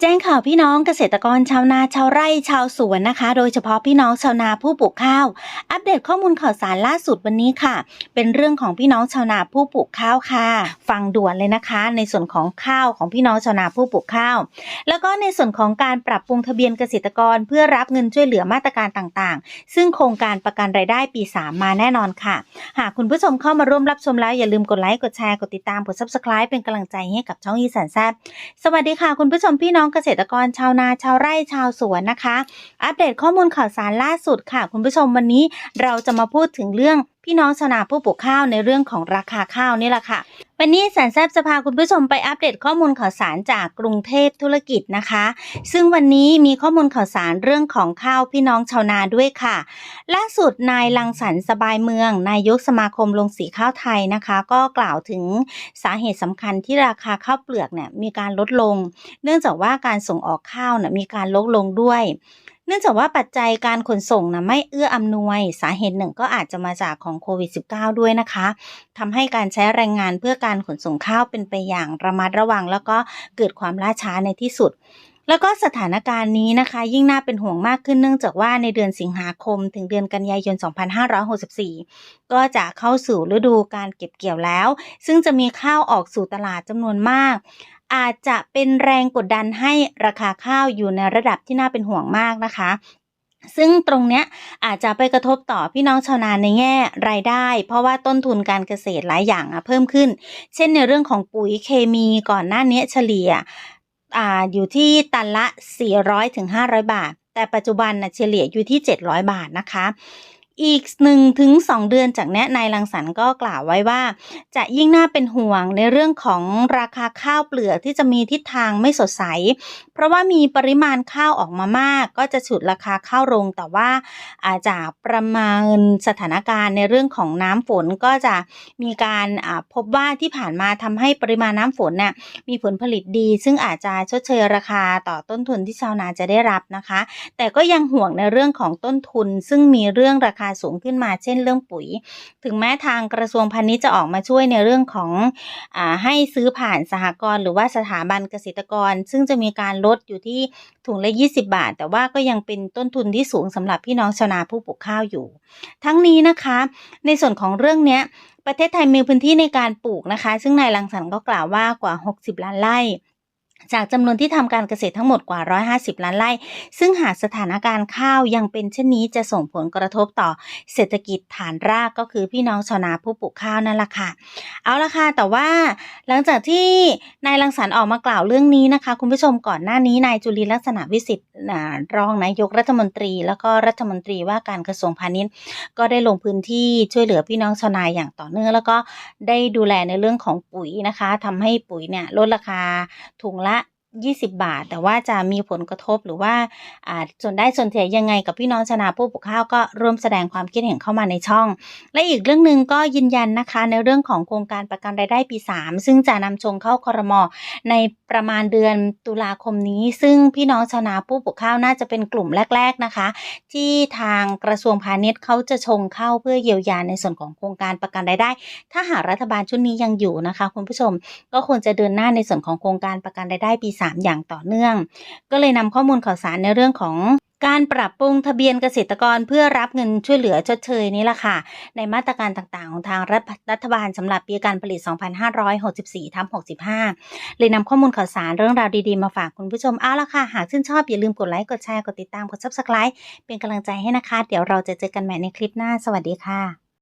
แจ้งข่าวพี่น้องเกษตรกรชาวนาชาวไร่ชาวสวนนะคะ โดยเฉพาะพี่น้องชาวนาผู้ปลูกข้าว อัปเดตข้อมูลข่าวสารล่าสุดวันนี้ค่ะ เป็นเรื่องของพี่น้องชาวนาผู้ปลูกข้าวค่ะ ฟังด่วนเลยนะคะ ในส่วนของข้าวของพี่น้องชาวนาผู้ปลูกข้าว แล้วก็ในส่วนของการปรับปรุงทะเบียนเกษตรกรเพื่อรับเงินช่วยเหลือมาตรการต่างๆ ซึ่งโครงการประกันรายได้ปี 3 มาแน่นอนค่ะ หากคุณผู้ชมเข้ามาร่วมรับชมแล้วอย่าลืมกดไลค์กดแชร์กดติดตามกด subscribe เป็นกำลังใจให้กับช่องอีสานแซ่บสวัสดีค่ะ คุณผู้ชมพี่น้องเกษตรกรชาวนาชาวไร่ชาวสวนนะคะ อัปเดตข้อมูลข่าวสารล่าสุดค่ะ คุณผู้ชมวันนี้เราจะมาพูดถึงเรื่องพี่น้องชาวนาผู้ปลูกข้าวในเรื่องของราคาข้าวนี่แหละค่ะ วันนี้แสนแซบจะพาคุณผู้ชมไปอัปเดตข้อมูลข่าวสารจากกรุงเทพธุรกิจนะคะ ซึ่งวันนี้มีข้อมูลข่าวสารเรื่องของข้าวพี่น้องชาวนาด้วยค่ะ ล่าสุดนายลังสรรสบายเมือง นายกสมาคมลงสีข้าวไทยนะคะ ก็กล่าวถึงสาเหตุสำคัญที่ราคาข้าวเปลือกเนี่ยมีการลดลง เนื่องจากว่าการส่งออกข้าวเนี่ยมีการลดลงด้วย เนื่องจากว่าปัจจัยการขนส่งนะไม่เอื้ออำนวย สาเหตุหนึ่งก็อาจจะมาจากของโควิด -19 ด้วยนะคะทำให้การใช้แรงงานเพื่อการขนส่งข้าวเป็นไปอย่างระมัดระวัง แล้วก็เกิดความล่าช้าในที่สุดแล้วก็สถานการณ์นี้นะคะ ยิ่งน่าเป็นห่วงมากขึ้นเนื่องจากว่าในเดือนสิงหาคม ถึงเดือนกันยายน 2564 ก็จะเข้าสู่ฤดูการเก็บเกี่ยวแล้ว ซึ่งจะมีข้าวออกสู่ตลาดจำนวนมาก อาจจะเป็นแรงกดดันให้ราคาข้าวอยู่ในระดับที่น่าเป็นห่วงมากนะคะซึ่งตรงเนี้ยอาจจะไปกระทบต่อพี่น้องชาวนาในแง่รายได้ เพราะว่าต้นทุนการเกษตรหลายอย่างอะเพิ่มขึ้น เช่นในเรื่องของปุ๋ยเคมีก่อนหน้านี้เฉลี่ยออยู่ที่ตันละ 400-500 บาท แต่ปัจจุบันนะเฉลี่ยอยู่ที่ 700 บาทนะคะ อีก1ถึง2เดือนจากนี้นายรังสรรค์ก็กล่าวไว้ว่า จะยิ่งน่าเป็นห่วงในเรื่องของราคาข้าวเปลือกที่จะมีทิศทางไม่สดใส เพราะว่ามีปริมาณข้าวออกมามาก ก็จะฉุดราคาข้าวลงแต่ว่าอาจจะประมาณสถานการณ์ในเรื่องของน้ำฝนก็จะมีการพบว่าที่ผ่านมาทำให้ปริมาณน้ำฝนน่ะมีผลผลิตดี ซึ่งอาจจะชดเชยราคาต่อต้นทุนที่ชาวนาจะได้รับนะคะ แต่ก็ยังห่วงในเรื่องของต้นทุน ซึ่งมีเรื่องราคาสูงขึ้นมาเช่นเรื่องปุ๋ย ถึงแม้ทางกระทรวงพาณิชย์จะออกมาช่วยในเรื่องของอให้ซื้อผ่านสหกรณ์หรือว่าสถาบันเกษตรกร ซึ่งจะมีการลดอยู่ที่ถุงละ 20 บาท แต่ว่าก็ยังเป็นต้นทุนที่สูงสำหรับพี่น้องชาวนาผู้ปลูกข้าวอยู่ ทั้งนี้นะคะ ในส่วนของเรื่องเนี้ยประเทศไทยมีพื้นที่ในการปลูกนะคะ ซึ่งนายรังสรรค์ก็กล่าวว่ากว่า 60 ล้านไร่ จากจำนวนที่ทำการเกษตรทั้งหมดกว่า 150 ล้านไร่ ซึ่งหากสถานการณ์ข้าวยังเป็นเช่นนี้จะส่งผลกระทบต่อเศรษฐกิจฐานรากก็คือพี่น้องชาวนาผู้ปลูกข้าวนั่นแหละค่ะ เอาละค่ะ แต่ว่าหลังจากที่นายรังสรรค์ออกมากล่าวเรื่องนี้นะคะ คุณผู้ชมก่อนหน้านี้นายจุลินลักษณะวิสิทธิ์รองนายกรัฐมนตรี แล้วก็รัฐมนตรีว่าการกระทรวงพาณิชย์ ก็ได้ลงพื้นที่ช่วยเหลือพี่น้องชาวนาอย่างต่อเนื่องแล้วก็ได้ดูแลในเรื่องของปุ๋ยนะคะทำให้ปุ๋ยเนี่ยลดราคาถุง 20 บาท แต่ว่าจะมีผลกระทบหรือว่าอ่าส่วนได้ส่วนเสียยังไงกับพี่น้องชนาผู้ปลูกข้าวก็ร่วมแสดงความคิดเห็นเข้ามาในช่อง และอีกเรื่องหนึ่งก็ยืนยันนะคะในเรื่องของโครงการประกันรายได้ปี 3 ซึ่งจะนำชงเข้าครมในประมาณเดือนตุลาคมนี้ ซึ่งพี่น้องชนาผู้ปลูกข้าวน่าจะเป็นกลุ่มแรก ๆนะคะ ที่ทางกระทรวงพาณิชย์เขาจะชงเข้าเพื่อเยียวยาในส่วนของโครงการประกันรายได้ ถ้าหากรัฐบาลชุดนี้ยังอยู่นะคะคุณผู้ชม ก็ควรจะเดินหน้าในส่วนของโครงการประกันรายได้ปี3อย่างต่อเนื่อง ก็เลยนำข้อมูลข่าวสารในเรื่องของการปรับปรุงทะเบียนเกษตรกรเพื่อรับเงินช่วยเหลือชดเชยนี้แหละค่ะ ในมาตรการต่างๆ ของทางรัฐรฐบาลสำหรับปีการผลิต 2564ทับ65 เลยนำข้อมูลข่าวสารเรื่องราวดีๆ มาฝากคุณผู้ชมเอาละค่ะ หากชื่นชอบอย่าลืมกดไลค์กดแชร์กดติดตามกด subscribe เป็นกำลังใจให้นะคะ เดี๋ยวเราจะเจอกันใหม่ในคลิปหน้า สวัสดีค่ะ